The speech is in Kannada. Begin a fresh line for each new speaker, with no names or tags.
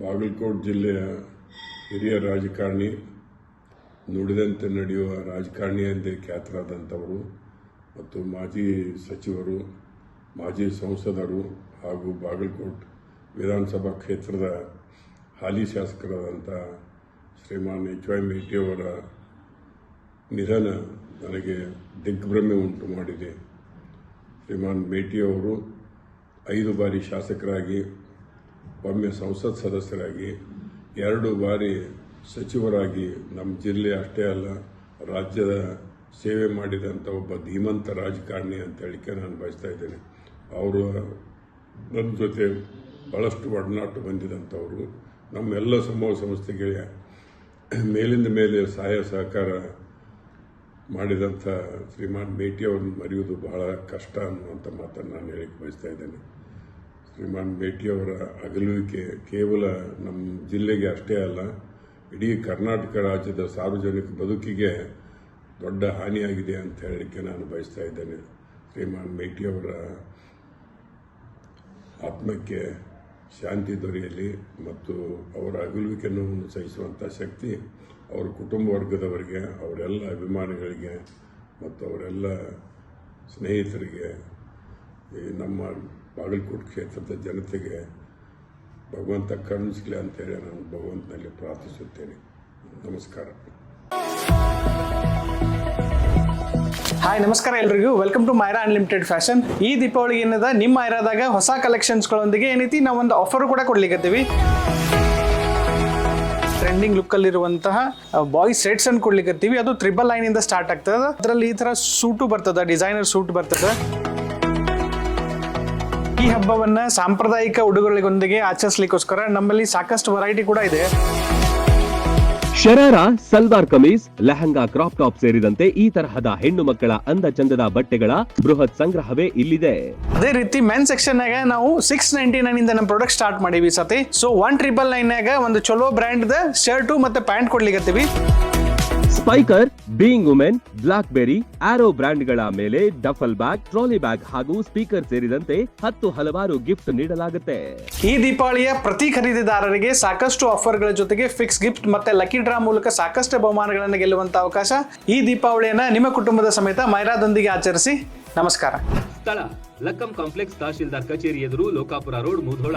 ಬಾಗಲಕೋಟೆ ಜಿಲ್ಲೆಯ ಹಿರಿಯ ರಾಜಕಾರಣಿ, ನುಡಿದಂತೆ ನಡೆಯುವ ರಾಜಕಾರಣಿ ಎಂದೇ ಖ್ಯಾತರಾದಂಥವರು ಮತ್ತು ಮಾಜಿ ಸಚಿವರು, ಮಾಜಿ ಸಂಸದರು ಹಾಗೂ ಬಾಗಲಕೋಟೆ ವಿಧಾನಸಭಾ ಕ್ಷೇತ್ರದ ಹಾಲಿ ಶಾಸಕರಾದಂಥ ಶ್ರೀಮಾನ್ ಎಚ್ ವೈ ಮೇಟಿಯವರ ನಿಧನ ನನಗೆ ದಿಗ್ಭ್ರಮೆ ಉಂಟು ಮಾಡಿದೆ. ಶ್ರೀಮಾನ್ ಮೇಟಿಯವರು ಐದು ಬಾರಿ ಶಾಸಕರಾಗಿ ಒಮ್ಮೆ ಸಂಸತ್ ಸದಸ್ಯರಾಗಿ ಎರಡು ಬಾರಿ ಸಚಿವರಾಗಿ ನಮ್ಮ ಜಿಲ್ಲೆ ಅಷ್ಟೇ ಅಲ್ಲ, ರಾಜ್ಯದ ಸೇವೆ ಮಾಡಿದಂಥ ಒಬ್ಬ ಧೀಮಂತ ರಾಜಕಾರಣಿ ಅಂತ ಹೇಳಿಕೆ ನಾನು ಬಯಸ್ತಾ ಇದ್ದೇನೆ. ಅವರು ನನ್ನ ಜೊತೆ ಭಾಳಷ್ಟು ಒಡನಾಟ ಬಂದಿದಂಥವರು ನಮ್ಮೆಲ್ಲ ಸಮೂಹ ಸಂಸ್ಥೆಗೆ ಮೇಲಿಂದ ಮೇಲೆ ಸಹಾಯ ಸಹಕಾರ ಮಾಡಿದಂಥ ಶ್ರೀಮಾನ್ ಮೇಟಿ ಅವ್ರನ್ನ ಮರೆಯುವುದು ಬಹಳ ಕಷ್ಟ ಅನ್ನುವಂಥ ಮಾತನ್ನು ನಾನು ಹೇಳಿಕ್ಕೆ ಬಯಸ್ತಾ ಇದ್ದೇನೆ. ಶ್ರೀಮಾನ್ ಮೇಟಿಯವರ ಅಗಲುವಿಕೆ ಕೇವಲ ನಮ್ಮ ಜಿಲ್ಲೆಗೆ ಅಷ್ಟೇ ಅಲ್ಲ, ಇಡೀ ಕರ್ನಾಟಕ ರಾಜ್ಯದ ಸಾರ್ವಜನಿಕ ಬದುಕಿಗೆ ದೊಡ್ಡ ಹಾನಿಯಾಗಿದೆ ಅಂತ ಹೇಳಲಿಕ್ಕೆ ನಾನು ಬಯಸ್ತಾ ಇದ್ದೇನೆ. ಶ್ರೀಮಾನ್ ಮೇಟಿಯವರ ಆತ್ಮಕ್ಕೆ ಶಾಂತಿ ದೊರೆಯಲಿ ಮತ್ತು ಅವರ ಅಗಲುವಿಕೆ ನೋವನ್ನು ಸಹಿಸುವಂಥ ಶಕ್ತಿ ಅವರ ಕುಟುಂಬ ವರ್ಗದವರಿಗೆ, ಅವರೆಲ್ಲ ಅಭಿಮಾನಿಗಳಿಗೆ ಮತ್ತು ಅವರೆಲ್ಲ ಸ್ನೇಹಿತರಿಗೆ ನಮ್ಮ ಬಾಗಲಕೋಟೆ ಕ್ಷೇತ್ರದ ಜನತೆಗೆ ಭಗವಂತ ಕರುಣಿಸಲಿ ಅಂತೇಳಿ ನಾನು ಭಗವಂತನಲ್ಲಿ ಪ್ರಾರ್ಥಿಸುತ್ತೇನೆ. ನಮಸ್ಕಾರ.
ಹಾಯ್ ನಮಸ್ಕಾರ ಎಲ್ರಿಗೂ. Welcome to Myra unlimited fashion ಈ ದೀಪಾವಳಿ ಏನದ? ನಿಮ್ಮ ಮೈರಾದಾಗ ಹೊಸ ಕಲೆಕ್ಷನ್ಸ್ಗಳೊಂದಿಗೆ ಏನೈತಿ? ನಾವು ಒಂದು ಆಫರ್ ಕೂಡ ಕೊಡ್ಲಿಕ್ಕತ್ತೀವಿ ಟ್ರೆಂಡಿಂಗ್ ಲುಕ್ಕಲ್ಲಿರುವಂತಹ ಬಾಯ್ಸ್ ಸೆಟ್ಸ್ ಅನ್ನು ಕೊಡ್ಲಿಕ್ಕತ್ತೀವಿ ಅದು ತ್ರಿಬಲ್ ಲೈನ್ ಇಂದ ಸ್ಟಾರ್ಟ್ ಆಗ್ತದೆ. ಅದರಲ್ಲಿ ಈ ತರ ಸೂಟು ಬರ್ತದ ಡಿಸೈನರ್ ಸೂಟ್ ಬರ್ತದೆ. ಈ ಹಬ್ಬವನ್ನ ಸಾಂಪ್ರದಾಯಿಕ ಉಡುಗೊರೆಗಳೊಂದಿಗೆ ಆಚರಿಸಲಿಕ್ಕೋಸ್ಕರ ನಮ್ಮಲ್ಲಿ ಸಾಕಷ್ಟು ವೆರೈಟಿ ಕೂಡ ಇದೆ.
ಶರಾರ ಸಲ್ವಾರ್ ಕಮೀಸ್ ಲೆಹಂಗಾ ಕ್ರಾಪ್ ಟಾಪ್ ಸೇರಿದಂತೆ ಈ ತರಹದ ಹೆಣ್ಣು ಮಕ್ಕಳ ಅಂದ ಚಂದದ ಬಟ್ಟೆಗಳ ಬೃಹತ್ ಸಂಗ್ರಹವೇ ಇಲ್ಲಿದೆ.
ಅದೇ ರೀತಿ ಮೆನ್ ಸೆಕ್ಷನ್ ನಾಗ ನಾವು ಸಿಕ್ಸ್ ನೈಂಟಿ ನೈನ್ ಇಂದ ನಮ್ಮ ಪ್ರಾಡಕ್ಟ್ ಸ್ಟಾರ್ಟ್ ಮಾಡೀವಿ ಸತಿ. ಸೊ ಒನ್ ಟ್ರಿಬಲ್ ನೈನ್ ನಾಗ ಒಂದು ಚಲೋ ಬ್ರ್ಯಾಂಡ್ ಶರ್ಟು ಮತ್ತೆ pant ಕೊಡ್ಲಿಕತ್ತೀವಿ.
Spykar Being Women Blackberry Arrow ಬ್ರ್ಯಾಂಡ್ಗಳ ಮೇಲೆ ಡಫಲ್ ಬ್ಯಾಗ್ ಟ್ರಾಲಿ ಬ್ಯಾಗ್ ಹಾಗೂ ಸ್ಪೀಕರ್ ಸೇರಿದಂತೆ ಹತ್ತು ಹಲವಾರು ಗಿಫ್ಟ್ ನೀಡಲಾಗುತ್ತೆ.
ಈ ದೀಪಾವಳಿಯ ಪ್ರತಿ ಖರೀದಿದಾರರಿಗೆ ಸಾಕಷ್ಟು ಆಫರ್ಗಳ ಜೊತೆಗೆ ಫಿಕ್ಸ್ ಗಿಫ್ಟ್ ಮತ್ತೆ ಲಕ್ಕಿ ಡ್ರಾ ಮೂಲಕ ಸಾಕಷ್ಟು ಬಹುಮಾನಗಳನ್ನು ಗೆಲ್ಲುವಂತ ಅವಕಾಶ ಈ ದೀಪಾವಳಿಯನ್ನ ನಿಮ್ಮ ಕುಟುಂಬದ ಸಮೇತ ಮೈರಾದೊಂದಿಗೆ ಆಚರಿಸಿ. ನಮಸ್ಕಾರ.
ಸ್ಥಳ ಲಕ್ಕಂ ಕಾಂಪ್ಲೆಕ್ಸ್ ತಹಶೀಲ್ದಾರ್ ಕಚೇರಿ ಎದುರು Lokapur road Mudhol.